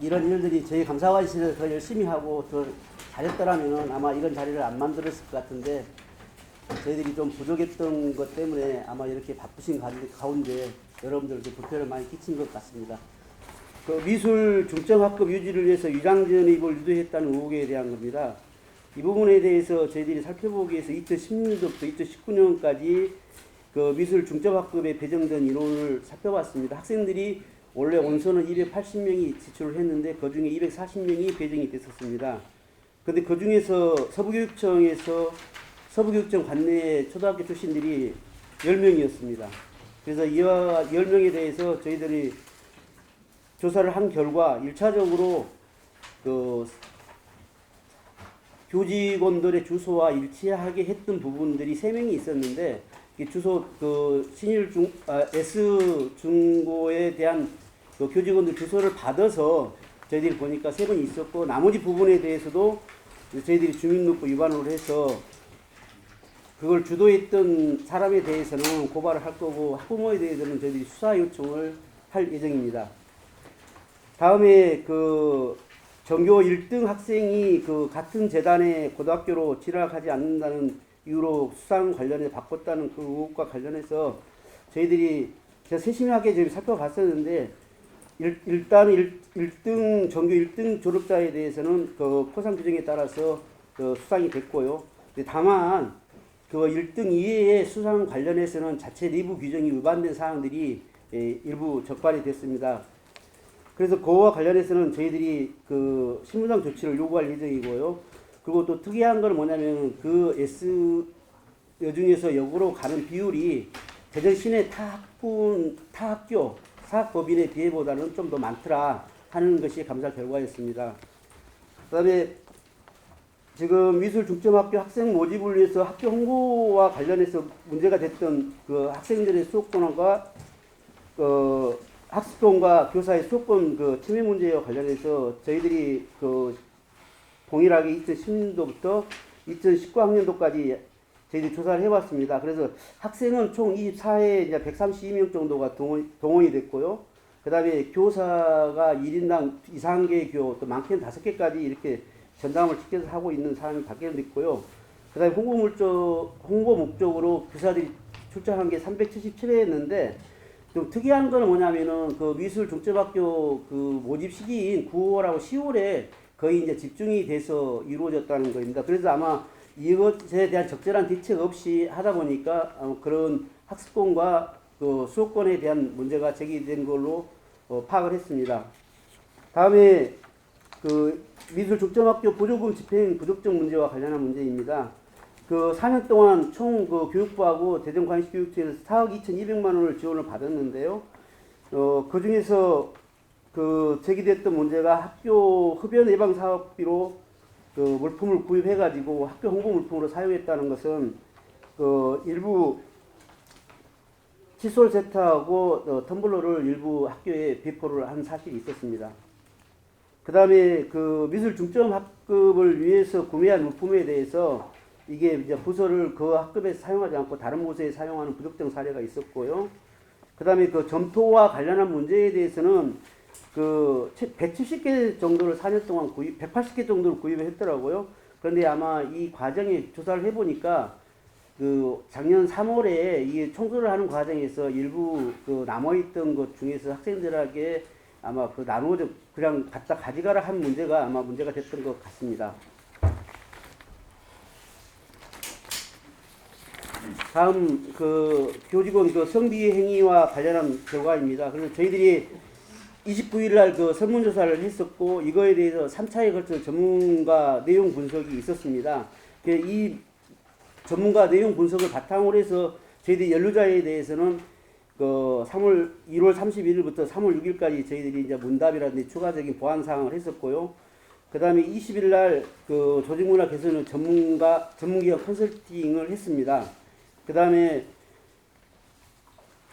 이런 일들이 저희 감사관실에서 더 열심히 하고 더 잘했더라면 아마 이런 자리를 안 만들었을 것 같은데 저희들이 좀 부족했던 것 때문에 아마 이렇게 바쁘신 가- 가운데 여러분들께 불편을 많이 끼친 것 같습니다. 그 미술 중점학급 유지를 위해서 위장 전입을 유도했다는 의혹에 대한 겁니다. 이 부분에 대해서 저희들이 살펴보기 위해서 2010년도부터 2019년까지 그 미술 중점학급에 배정된 인원을 살펴봤습니다. 학생들이 원래 원서는 280명이 지출을 했는데 그 중에 240명이 배정이 됐었습니다. 근데 그 중에서 서부교육청에서 서부교육청 관내 초등학교 출신들이 10명이었습니다. 그래서 이와 10명에 대해서 저희들이 조사를 한 결과 1차적으로 그 교직원들의 주소와 일치하게 했던 부분들이 세 명이 있었는데 이 주소 그 신일 중 아, S 중고에 대한 그 교직원들 주소를 받아서 저희들이 보니까 세 번 있었고 나머지 부분에 대해서도 저희들이 주민등록부 위반을 해서 그걸 주도했던 사람에 대해서는 고발을 할 거고 학부모에 대해서는 저희들이 수사 요청을 할 예정입니다. 다음에 그 전교 1등 학생이 그 같은 재단의 고등학교로 진학하지 않는다는 이유로 수상 관련해 바꿨다는 그 의혹과 관련해서 저희들이 제가 세심하게 저희 살펴봤었는데 일, 일단 일, 1등 전교 1등 졸업자에 대해서는 그 포상 규정에 따라서 그 수상이 됐고요. 다만 그 1등 이외의 수상 관련해서는 자체 내부 규정이 위반된 사항들이 예, 일부 적발이 됐습니다. 그래서 그와 관련해서는 저희들이 그 신분상 조치를 요구할 예정이고요. 그리고 또 특이한 건 뭐냐면 그 S 여중에서 역으로 가는 비율이 대전 시내 타 학군 타 학교 사학법인에 비해보다는 좀 더 많더라 하는 것이 감사 결과였습니다. 그 다음에 지금 미술 중점학교 학생 모집을 위해서 학교 홍보와 관련해서 문제가 됐던 그 학생들의 수업권과 그 학습권과 교사의 수업권 그 침해 문제와 관련해서 저희들이 그 동일하게 2010년도부터 2019학년도까지 저희들이 조사를 해봤습니다. 그래서 학생은 총 24회 이제 132명 정도가 동원, 동원이 됐고요. 그 다음에 교사가 1인당 이상계 교, 또 많게는 5개까지 이렇게 전담을 시켜서 하고 있는 사람이 발견됐고요. 그 다음에 홍보 목적, 홍보 목적으로 교사들이 출장한 게 377회였는데 좀 특이한 거는 뭐냐면은 그 미술 중점학교 그 모집 시기인 9월하고 10월에 거의 이제 집중이 돼서 이루어졌다는 겁니다. 그래서 아마 이것에 대한 적절한 대책 없이 하다 보니까 어, 그런 학습권과 그 수업권에 대한 문제가 제기된 걸로 어, 파악을 했습니다. 다음에 그 미술 중점학교 보조금 집행 부적정 문제와 관련한 문제입니다. 그 4년 동안 총 그 교육부하고 대전관시교육청에서 4억 2,200만 원을 지원을 받았는데요. 어, 그 중에서 그 제기됐던 문제가 학교 흡연 예방 사업비로 그 물품을 구입해가지고 학교 홍보 물품으로 사용했다는 것은 그 일부 칫솔 세트하고 어, 텀블러를 일부 학교에 배포를 한 사실이 있었습니다. 그 다음에 그 미술 중점 학급을 위해서 구매한 물품에 대해서 이게 이제 부서를 그 학급에서 사용하지 않고 다른 곳에 사용하는 부적정 사례가 있었고요. 그 다음에 그 점토와 관련한 문제에 대해서는 그 170개 정도를 4년 동안 구입, 180개 정도를 구입을 했더라고요. 그런데 아마 이 과정에 조사를 해보니까 그 작년 3월에 이 청소를 하는 과정에서 일부 그 남아있던 것 중에서 학생들에게 아마 그 나누어져 그냥 갖다 가져가라 한 문제가 아마 문제가 됐던 것 같습니다. 다음 그 교직원 그 성비 행위와 관련한 결과입니다. 그래서 저희들이 29일 날그 설문조사를 했었고 이거에 대해서 3차에 걸쳐 전문가 내용 분석이 있었습니다. 그이 전문가 내용 분석을 바탕으로 해서 저희들이 연루자에 대해서는 그 3월 1월 31일부터 3월 6일까지 저희들이 이제 문답이라든지 추가적인 보완 사항을 했었고요. 그 다음에 20일 날그 조직문화 개선을 전문가 전문기업 컨설팅을 했습니다. 그 다음에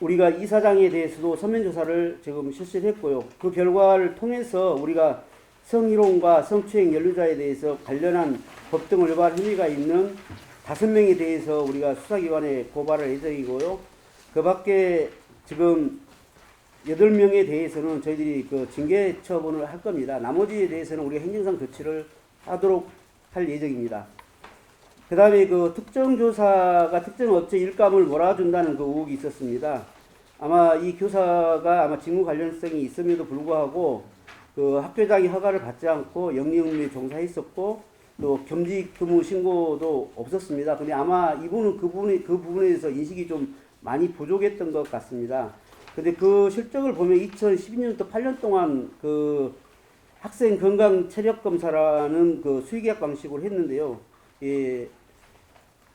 우리가 이 사장에 대해서도 서면 조사를 지금 실시를 했고요. 그 결과를 통해서 우리가 성희롱과 성추행 연루자에 대해서 관련한 법 등을 위반 혐의가 있는 다섯 명에 대해서 우리가 수사기관에 고발할 예정이고요. 그 밖에 지금 여덟 명에 대해서는 저희들이 그 징계 처분을 할 겁니다. 나머지에 대해서는 우리가 행정상 조치를 하도록 할 예정입니다. 그 다음에 그 특정 교사가 특정 업체 일감을 몰아준다는 그 의혹이 있었습니다. 아마 이 교사가 아마 직무 관련성이 있음에도 불구하고 그 학교장이 허가를 받지 않고 영리응리에 종사했었고 또 겸직 근무 신고도 없었습니다. 근데 아마 이분은 그 부분에 그 부분에 대해서 인식이 좀 많이 부족했던 것 같습니다. 근데 그 실적을 보면 2012년부터 8년 동안 그 학생 건강 체력 검사라는 그 수의계약 방식으로 했는데요. 예,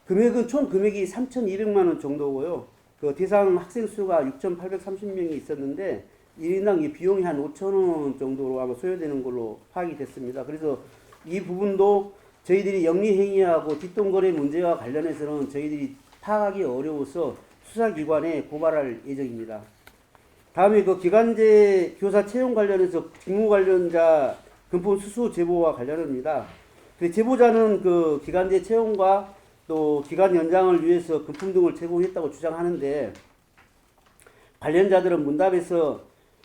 금액은 총 금액이 3,200만 원 정도고요. 그 대상 학생 수가 6,830명이 있었는데 1인당 이 비용이 한 5천 원 정도로 아마 소요되는 걸로 파악이 됐습니다. 그래서 이 부분도 저희들이 영리 행위하고 뒷돈거래 문제와 관련해서는 저희들이 파악하기 어려워서 수사기관에 고발할 예정입니다. 다음에 그 기간제 교사 채용 관련해서 직무 관련자 금품 수수 제보와 관련합니다. 그 제보자는 그 기간제 채용과 또 기간 연장을 위해서 금품 등을 제공했다고 주장하는데 관련자들은 문답에서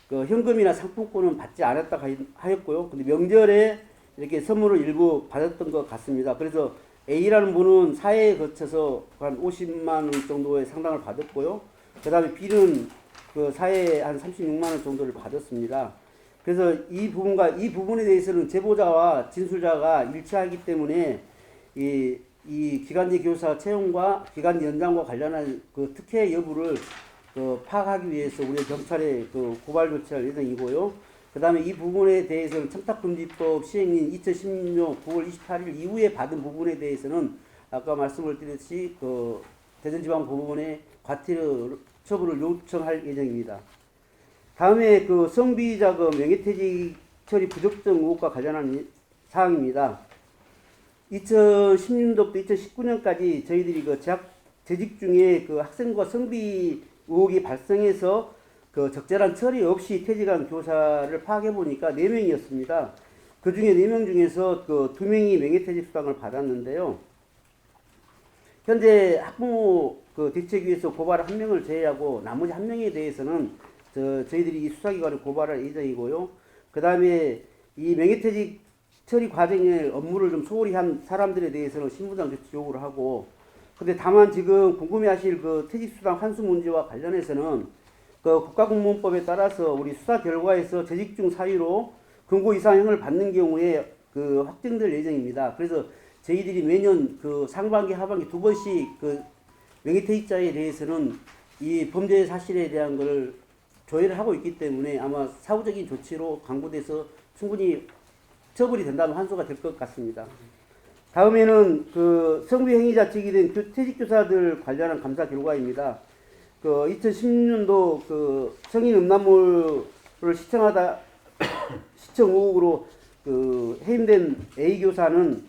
그 현금이나 상품권은 받지 않았다 하였고요. 근데 명절에 이렇게 선물을 일부 받았던 것 같습니다. 그래서 A라는 분은 사회에 거쳐서 한 50만 원 정도의 상당을 받았고요. 그 다음에 B는 그 사회에 한 36만 원 정도를 받았습니다. 그래서 이 부분과 이 부분에 대해서는 제보자와 진술자가 일치하기 때문에 이, 이 기간제 교사 채용과 기간 연장과 관련한 그 특혜 여부를 그 파악하기 위해서 우리 경찰에 그 고발 조치할 예정이고요. 그 다음에 이 부분에 대해서는 청탁금지법 시행인 2016년 9월 28일 이후에 받은 부분에 대해서는 아까 말씀을 드렸듯이 그 대전지방법원에 과태료 처분을 요청할 예정입니다. 다음에 그 성비자금 명예퇴직 처리 부적정 의혹과 관련한 이- 사항입니다. 2016년도부터 2019년까지 저희들이 그 재학, 재직 중에 그 학생과 성비 의혹이 발생해서 그 적절한 처리 없이 퇴직한 교사를 파악해 보니까 4명이었습니다. 그 중에 4명 중에서 그 2명이 명예퇴직 수당을 받았는데요. 현재 학부모 그 대책위에서 고발 한 명을 제외하고 나머지 한 명에 대해서는 저, 저희들이 이 수사기관에 고발할 예정이고요. 그 다음에 이 명예퇴직 처리 과정에 업무를 좀 소홀히 한 사람들에 대해서는 신분당 조치 요구를 하고 근데 다만 지금 궁금해하실 그 퇴직수당 환수 문제와 관련해서는 그 국가공무원법에 따라서 우리 수사 결과에서 재직 중 사유로 금고 이상형을 받는 경우에 그 확정될 예정입니다. 그래서 저희들이 매년 그 상반기 하반기 두 번씩 그 명예퇴직자에 대해서는 이 범죄 사실에 대한 걸 조회를 하고 있기 때문에 아마 사후적인 조치로 강구돼서 충분히 처벌이 된다면 환수가 될 것 같습니다. 다음에는 그 성비 행위자 직위된 교- 퇴직교사들 관련한 감사 결과입니다. 그 2016년도 그 성인 음란물을 시청하다 시청 의혹으로 그 해임된 A 교사는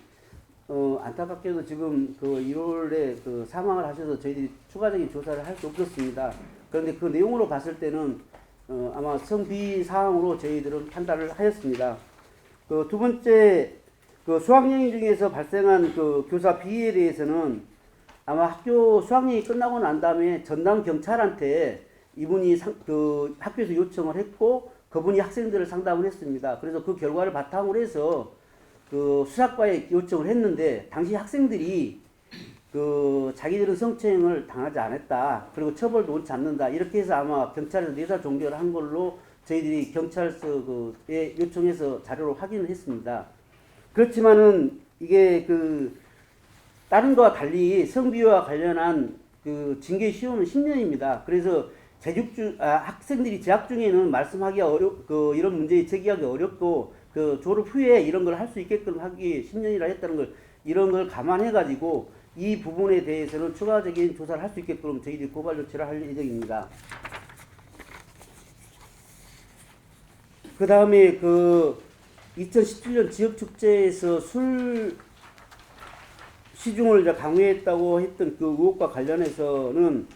어 안타깝게도 지금 그 1월에 그 사망을 하셔서 저희들이 추가적인 조사를 할 수 없었습니다. 그런데 그 내용으로 봤을 때는 어 아마 성비 사항으로 저희들은 판단을 하였습니다. 그 두 번째 그 수학여행 중에서 발생한 그 교사 비위에 대해서는 아마 학교 수학여행이 끝나고 난 다음에 전담 경찰한테 이분이 상, 그 학교에서 요청을 했고 그분이 학생들을 상담을 했습니다. 그래서 그 결과를 바탕으로 해서 그 수사과에 요청을 했는데 당시 학생들이 그 자기들은 성추행을 당하지 않았다. 그리고 처벌도 옳지 않는다. 이렇게 해서 아마 경찰에서 내사 종결을 한 걸로 저희들이 경찰서에 요청해서 자료로 확인을 했습니다. 그렇지만은 이게 그 다른 거와 달리 성비와 관련한 그 징계 시효는 10년입니다. 그래서 재직 중 아, 학생들이 재학 중에는 말씀하기가 어렵 그 이런 문제 제기하기 어렵고 그 졸업 후에 이런 걸 할 수 있게끔 하기 10년이라 했다는 걸 이런 걸 감안해 가지고 이 부분에 대해서는 추가적인 조사를 할 수 있게끔 저희들이 고발 조치를 할 예정입니다. 그 다음에 그 2017년 지역 축제에서 술 시중을 강요했다고 했던 그 의혹과 관련해서는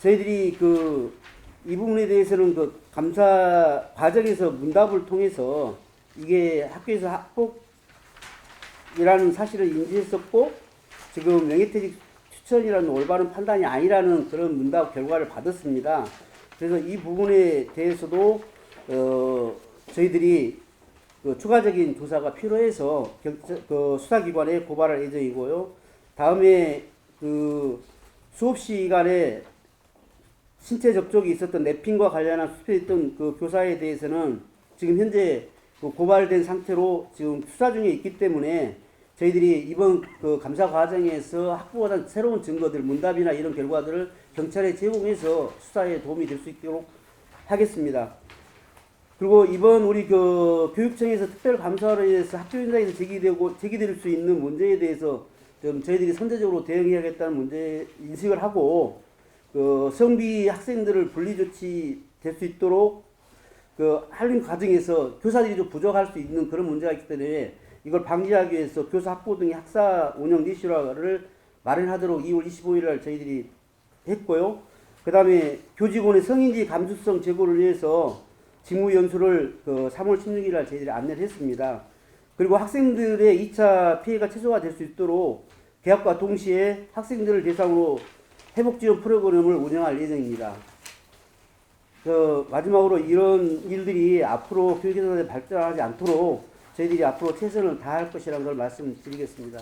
저희들이 그 이 부분에 대해서는 그 감사 과정에서 문답을 통해서 이게 학교에서 학폭이라는 사실을 인지했었고 지금 명예퇴직 추천이라는 올바른 판단이 아니라는 그런 문답 결과를 받았습니다. 그래서 이 부분에 대해서도 어, 저희들이 그 추가적인 조사가 필요해서 그 수사기관에 고발할 예정이고요. 다음에 그 수업 시간에 신체 접촉이 있었던 랩핑과 관련한 수표했던 그 교사에 대해서는 지금 현재 그 고발된 상태로 지금 수사 중에 있기 때문에 저희들이 이번 그 감사 과정에서 확보한 새로운 증거들, 문답이나 이런 결과들을 경찰에 제공해서 수사에 도움이 될 수 있도록 하겠습니다. 그리고 이번 우리 그 교육청에서 특별 감사로 인해서 학교 현장에서 제기되고 제기될 수 있는 문제에 대해서 좀 저희들이 선제적으로 대응해야겠다는 문제 인식을 하고 그 성비 학생들을 분리 조치 될 수 있도록 그 하는 과정에서 교사들이 좀 부족할 수 있는 그런 문제가 있기 때문에 이걸 방지하기 위해서 교사 학부 등의 학사 운영 리슈라를 마련하도록 2월 25일 날 저희들이 했고요. 그 다음에 교직원의 성인지 감수성 제고를 위해서 직무 연수를 그 3월 16일 날 저희들이 안내를 했습니다. 그리고 학생들의 2차 피해가 최소화될 수 있도록 개학과 동시에 학생들을 대상으로 회복 지원 프로그램을 운영할 예정입니다. 그 마지막으로 이런 일들이 앞으로 교육에서 발전하지 않도록 저희들이 앞으로 최선을 다할 것이라는 걸 말씀드리겠습니다.